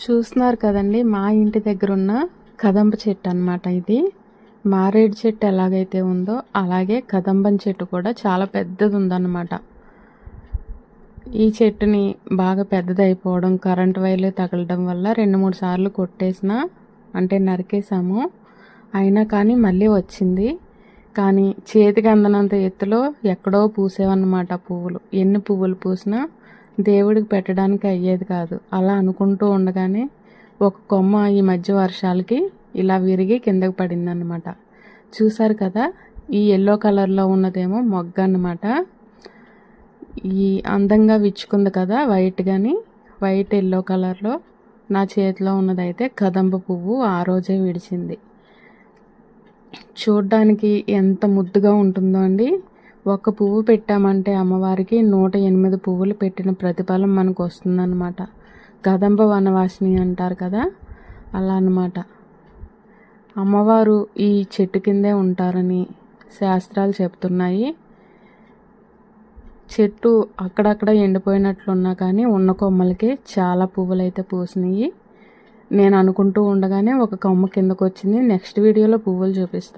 చూస్తున్నారు కదండి మా ఇంటి దగ్గర ఉన్న కదంబ చెట్టు అన్నమాట ఇది. మారేడు చెట్టు ఎలాగైతే ఉందో అలాగే కదంబం చెట్టు కూడా చాలా పెద్దది ఉందన్నమాట ఈ చెట్టుని బాగా పెద్దదైపోవడం కరెంట్ వైర్లు తగలడం వల్ల రెండు మూడు సార్లు కొట్టేసిన అంటే నరికేసాము అయినా కానీ మళ్ళీ వచ్చింది. కానీ చేతికి అందనంత ఎత్తులో ఎక్కడో పూసేవన్నమాట పువ్వులు. ఎన్ని పువ్వులు పూసినా దేవుడికి పెట్టడానికి అయ్యేది కాదు. అలా అనుకుంటూ ఉండగానే ఒక కొమ్మ ఈ మధ్య వర్షాలకి ఇలా విరిగి కిందకి పడిందనమాట చూసారు కదా ఈ ఎల్లో కలర్లో ఉన్నదేమో మొగ్గ అన్నమాట. ఈ అందంగా విచ్చుకుంది కదా వైట్ కానీ వైట్ ఎల్లో కలర్లో నా చేతిలో ఉన్నదైతే కదంబ పువ్వు ఆ రోజే విడిచింది. చూడ్డానికి ఎంత ముద్దుగా ఉంటుందో అండి. ఒక పువ్వు పెట్టామంటే అమ్మవారికి నూట ఎనిమిది పువ్వులు పెట్టిన ప్రతిఫలం మనకు వస్తుందన్నమాట కదంబ వనవాసిని అంటారు కదా అలా అన్నమాట. అమ్మవారు ఈ చెట్టు కిందే ఉంటారని శాస్త్రాలు చెప్తున్నాయి. చెట్టు అక్కడక్కడ ఎండిపోయినట్లున్నా కానీ ఉన్న కొమ్మలకి చాలా పువ్వులు అయితే పూసినాయి. నేను అనుకుంటూ ఉండగానే ఒక కొమ్మ కిందకు వచ్చింది నెక్స్ట్ వీడియోలో పువ్వులు చూపిస్తాను